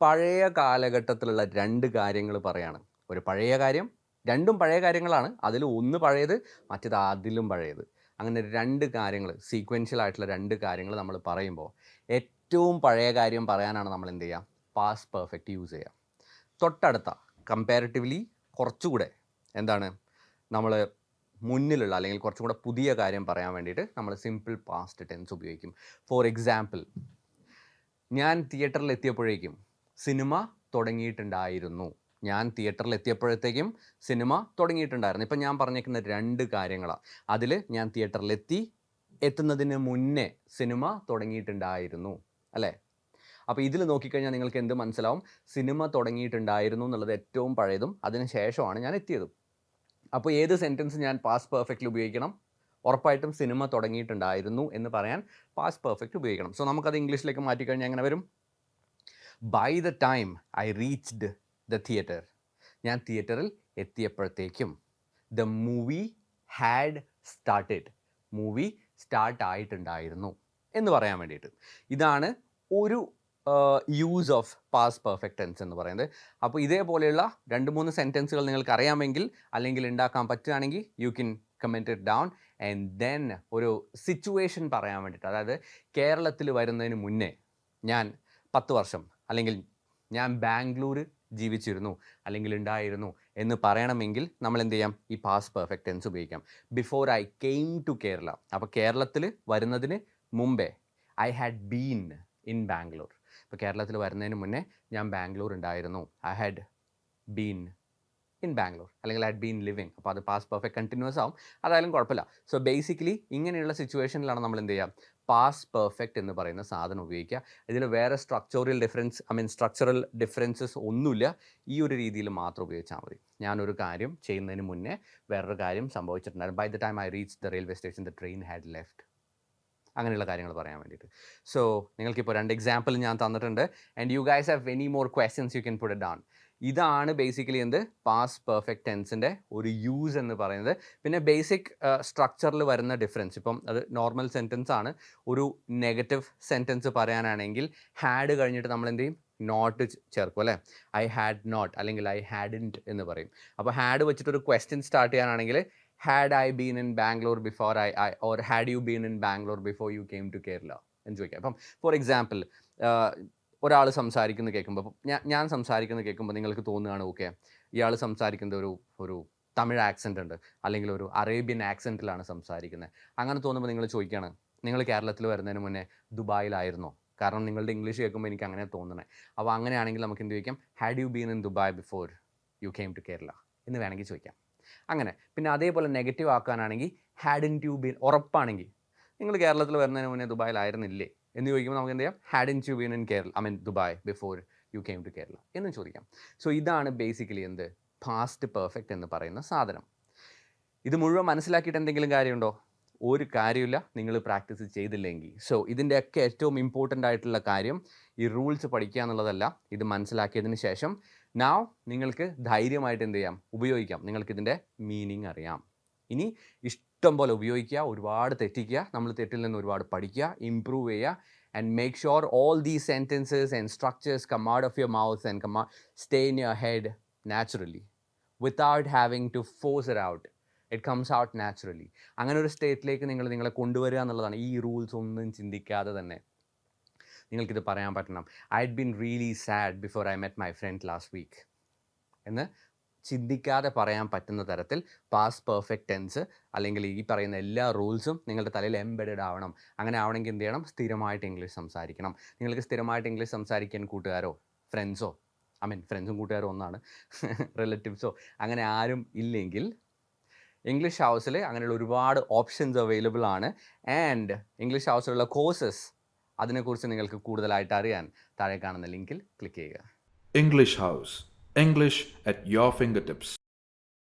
പഴയ കാലഘട്ടത്തിലുള്ള രണ്ട് കാര്യങ്ങൾ പറയാണ്. ഒരു പഴയ കാര്യം രണ്ടും പഴയ കാര്യങ്ങളാണ്. അതിൽ ഒന്ന് പഴയത് മറ്റേത് അതിലും പഴയത്. അങ്ങനെ രണ്ട് കാര്യങ്ങൾ സീക്വൻഷ്യൽ ആയിട്ടുള്ള രണ്ട് കാര്യങ്ങൾ നമ്മൾ പറയുമ്പോൾ ഏറ്റവും പഴയ കാര്യം പറയാനാണ് നമ്മൾ എന്ത് ചെയ്യുക? പാസ് പെർഫെക്റ്റ് യൂസ് ചെയ്യുക. തൊട്ടടുത്ത കമ്പാരിറ്റീവ്ലി കുറച്ചുകൂടെ എന്താണ്? നമ്മൾ മുന്നിലുള്ള അല്ലെങ്കിൽ കുറച്ചും കൂടെ പുതിയ കാര്യം പറയാൻ വേണ്ടിയിട്ട് നമ്മൾ സിമ്പിൾ പാസ്റ്റ് ടെൻസ് ഉപയോഗിക്കും. ഫോർ എക്സാമ്പിൾ ഞാൻ തിയേറ്ററിൽ എത്തിയപ്പോഴേക്കും സിനിമ തുടങ്ങിയിട്ടുണ്ടായിരുന്നു. ഞാൻ തിയേറ്ററിൽ എത്തിയപ്പോഴത്തേക്കും സിനിമ തുടങ്ങിയിട്ടുണ്ടായിരുന്നു. ഇപ്പം ഞാൻ പറഞ്ഞേക്കുന്ന രണ്ട് കാര്യങ്ങളാണ് അതിൽ ഞാൻ തിയേറ്ററിലെത്തി എത്തുന്നതിന് മുന്നേ സിനിമ തുടങ്ങിയിട്ടുണ്ടായിരുന്നു അല്ലേ? അപ്പോൾ ഇതിൽ നോക്കിക്കഴിഞ്ഞാൽ നിങ്ങൾക്ക് എന്ത് മനസ്സിലാവും? സിനിമ തുടങ്ങിയിട്ടുണ്ടായിരുന്നു എന്നുള്ളത് ഏറ്റവും പഴയതും അതിന് ശേഷമാണ് ഞാൻ എത്തിയത്. അപ്പോൾ ഏത് സെന്റൻസ് ഞാൻ പാസ് പെർഫെക്റ്റിൽ ഉപയോഗിക്കണം? ഉറപ്പായിട്ടും സിനിമ തുടങ്ങിയിട്ടുണ്ടായിരുന്നു എന്ന് പറയാൻ പാസ് പെർഫെക്റ്റ് ഉപയോഗിക്കണം. സോ നമുക്കത് ഇംഗ്ലീഷിലേക്ക് മാറ്റിക്കഴിഞ്ഞാൽ എങ്ങനെ വരും? By the time I reached the theatre ഞാൻ തിയേറ്ററിൽ എത്തിയപ്പോഴത്തേക്കും the movie had started movie start ആയിട്ടുണ്ടായിരുന്നു എന്ന് പറയാൻ വേണ്ടിയിട്ട്. ഇതാണ് ഒരു use of past perfect tense എന്ന് പറയുന്നത്. അപ്പോൾ ഇതേപോലെയുള്ള രണ്ട് മൂന്ന് സെന്റൻസുകൾ നിങ്ങൾക്ക് അറിയാമെങ്കിൽ അല്ലെങ്കിൽ ഉണ്ടാക്കാൻ പറ്റുകയാണെങ്കിൽ you can comment it down and then ഒരു സിറ്റുവേഷൻ പറയാൻ വേണ്ടിയിട്ട്. അതായത് കേരളത്തിൽ വരുന്നതിന് മുന്നേ ഞാൻ പത്ത് വർഷം അല്ലെങ്കിൽ ഞാൻ ബാംഗ്ലൂർ ജീവിച്ചിരുന്നു അല്ലെങ്കിൽ ഉണ്ടായിരുന്നു എന്ന് പറയണമെങ്കിൽ നമ്മൾ എന്ത് ചെയ്യാം? ഈ പാസ് പെർഫെക്റ്റ് ടെൻസ് ഉപയോഗിക്കാം. Before I came to Kerala അപ്പോൾ കേരളത്തിൽ വരുന്നതിന് മുമ്പേ I had been in Bangalore. ഇപ്പോൾ കേരളത്തിൽ വരുന്നതിന് മുന്നേ ഞാൻ ബാംഗ്ലൂർ ഉണ്ടായിരുന്നു I had been in Bangalore. അല്ലെങ്കിൽ ഹാഡ് ബീൻ ലിവിങ് അപ്പോൾ അത് പാസ് പെർഫെക്റ്റ് കണ്ടിന്യൂസ് ആവും. അതായാലും കുഴപ്പമില്ല. സോ ബേസിക്കലി ഇങ്ങനെയുള്ള സിറ്റുവേഷനിലാണ് നമ്മൾ എന്ത് ചെയ്യുക പാസ് പെർഫെക്റ്റ് എന്ന് പറയുന്ന സാധനം ഉപയോഗിക്കുക. ഇതിൽ വേറെ structural difference I mean structural differences ഒന്നുമില്ല. ഈ ഒരു രീതിയിൽ മാത്രം ഉപയോഗിച്ചാൽ മതി. ഞാനൊരു കാര്യം ചെയ്യുന്നതിന് മുന്നേ വേറൊരു കാര്യം സംഭവിച്ചിട്ടുണ്ടായിരുന്നു. By the time I reach the railway station the train had left അങ്ങനെയുള്ള കാര്യങ്ങൾ പറയാൻ വേണ്ടിയിട്ട്. സോ നിങ്ങൾക്കിപ്പോൾ രണ്ട് എക്സാമ്പിൾ ഞാൻ തന്നിട്ടുണ്ട്. And you guys have any more questions you can put down ഇതാണ് ബേസിക്കലി എന്ത്? പാസ് പെർഫെക്റ്റ് ടെൻസിന്റെ ഒരു യൂസ് എന്ന് പറയുന്നത്. പിന്നെ ബേസിക് സ്ട്രക്ചറിൽ വരുന്ന ഡിഫറൻസ് ഇപ്പം അത് നോർമൽ സെന്റൻസ് ആണ്. ഒരു നെഗറ്റീവ് സെന്റൻസ് പറയാനാണെങ്കിൽ ഹാഡ് കഴിഞ്ഞിട്ട് നമ്മൾ എന്ത് ചെയ്യും? നോട്ട് ചേർക്കും അല്ലേ? ഐ ഹാഡ് നോട്ട് അല്ലെങ്കിൽ ഐ ഹാഡിന്റ് എന്ന് പറയും. അപ്പോൾ ഹാഡ് വെച്ചിട്ട് ഒരു ക്വസ്റ്റ്യൻ സ്റ്റാർട്ട് ചെയ്യാനാണെങ്കിൽ had I been in Bangalore before I I or had you been in Bangalore before you came to Kerala എന്ന് ചോദിക്കാം. അപ്പം ഫോർ എക്സാമ്പിൾ ഒരാൾ സംസാരിക്കുന്നത് കേൾക്കുമ്പോൾ ഞാൻ ഞാൻ സംസാരിക്കുന്നത് കേൾക്കുമ്പോൾ നിങ്ങൾക്ക് തോന്നുകയാണ് ഓക്കെ ഇയാൾ സംസാരിക്കുന്നത് ഒരു ഒരു തമിഴ് ആക്സെന്റ് ഉണ്ട് അല്ലെങ്കിൽ ഒരു അറേബ്യൻ ആക്സെന്റിലാണ് സംസാരിക്കുന്നത് അങ്ങനെ തോന്നുമ്പോൾ നിങ്ങൾ ചോദിക്കുകയാണ് നിങ്ങൾ കേരളത്തിൽ വരുന്നതിന് മുന്നേ ദുബായിലായിരുന്നോ? കാരണം നിങ്ങളുടെ ഇംഗ്ലീഷ് കേൾക്കുമ്പോൾ എനിക്ക് അങ്ങനെ തോന്നണേ. അപ്പോൾ അങ്ങനെയാണെങ്കിൽ നമുക്ക് എന്ത് ചോദിക്കാം had you been in Dubai before you came to Kerala എന്ന് വേണമെങ്കിൽ ചോദിക്കാം. അങ്ങനെ പിന്നെ അതേപോലെ നെഗറ്റീവ് ആക്കാനാണെങ്കിൽ ഹാഡ് ഇൻ ബീൻ ഉറപ്പാണെങ്കിൽ നിങ്ങൾ കേരളത്തിൽ വരുന്നതിന് മുന്നേ ദുബായിലായിരുന്നില്ലേ? എന്ന് ചോദിക്കുമ്പോൾ നമുക്ക് എന്ത് ചെയ്യാം? Had in to been in Kerala I mean Dubai before you came to Kerala എന്ന് ചോദിക്കാം. സോ ഇതാണ് ബേസിക്കലി എന്ത്? പാസ്റ്റ് പെർഫെക്റ്റ് എന്ന് പറയുന്ന സാധനം. ഇത് മുഴുവൻ മനസ്സിലാക്കിയിട്ട് എന്തെങ്കിലും കാര്യമുണ്ടോ? ഒരു കാര്യമില്ല നിങ്ങൾ പ്രാക്ടീസ് ചെയ്തില്ലെങ്കിൽ. സോ ഇതിന്റെയൊക്കെ ഏറ്റവും ഇമ്പോർട്ടന്റ് ആയിട്ടുള്ള കാര്യം ഈ റൂൾസ് പഠിക്കുക എന്നുള്ളതല്ല. ഇത് മനസ്സിലാക്കിയതിന് ശേഷം നാവ് നിങ്ങൾക്ക് ധൈര്യമായിട്ട് എന്ത് ചെയ്യാം? ഉപയോഗിക്കാം. നിങ്ങൾക്കിതിന്റെ മീനിങ് അറിയാം. ഇനി ഇഷ്ടം പോലെ ഉപയോഗിക്കുക ഒരുപാട് തെറ്റിക്കുക നമ്മൾ തെറ്റിൽ നിന്ന് ഒരുപാട് പഠിക്കുക ഇമ്പ്രൂവ് ചെയ്യുക and make sure all these sentences and structures come out of your mouth and come stay in your head naturally without having to force it out it comes out naturally അങ്ങനെ ഒരു സ്റ്റേറ്റിലേക്ക് നിങ്ങൾ നിങ്ങളെ കൊണ്ടുവരിക എന്നുള്ളതാണ്. ഈ rules ഒന്നും ചിന്തിക്കാതെ തന്നെ നിങ്ങൾക്കിത് പറയാൻ പറ്റണം. I had been really sad before I met my friend last week എന്ന് ചിന്തിക്കാതെ പറയാൻ പറ്റുന്ന തരത്തിൽ പാസ് പെർഫെക്റ്റ് ടെൻസ് അല്ലെങ്കിൽ ഈ പറയുന്ന എല്ലാ റൂൾസും നിങ്ങളുടെ തലയിൽ എംബഡഡ് ആവണം. അങ്ങനെ ആവണമെങ്കിൽ എന്ത് ചെയ്യണം? സ്ഥിരമായിട്ട് ഇംഗ്ലീഷ് സംസാരിക്കണം. നിങ്ങൾക്ക് സ്ഥിരമായിട്ട് ഇംഗ്ലീഷ് സംസാരിക്കാൻ കൂട്ടുകാരോ? ഫ്രണ്ട്സോ ഐ മീൻ ഫ്രണ്ട്സും കൂട്ടുകാരോ ഒന്നാണ്. റിലേറ്റീവ്സോ അങ്ങനെ ആരും ഇല്ലെങ്കിൽ ഇംഗ്ലീഷ് ഹൗസിൽ അങ്ങനെയുള്ള ഒരുപാട് ഓപ്ഷൻസ് അവൈലബിൾ ആണ്. ആൻഡ് ഇംഗ്ലീഷ് ഹൗസിലുള്ള കോഴ്സസ് അതിനെക്കുറിച്ച് നിങ്ങൾക്ക് കൂടുതലായിട്ട് അറിയാൻ താഴെ കാണുന്ന ലിങ്കിൽ ക്ലിക്ക് ചെയ്യുക. English House. English at your fingertips.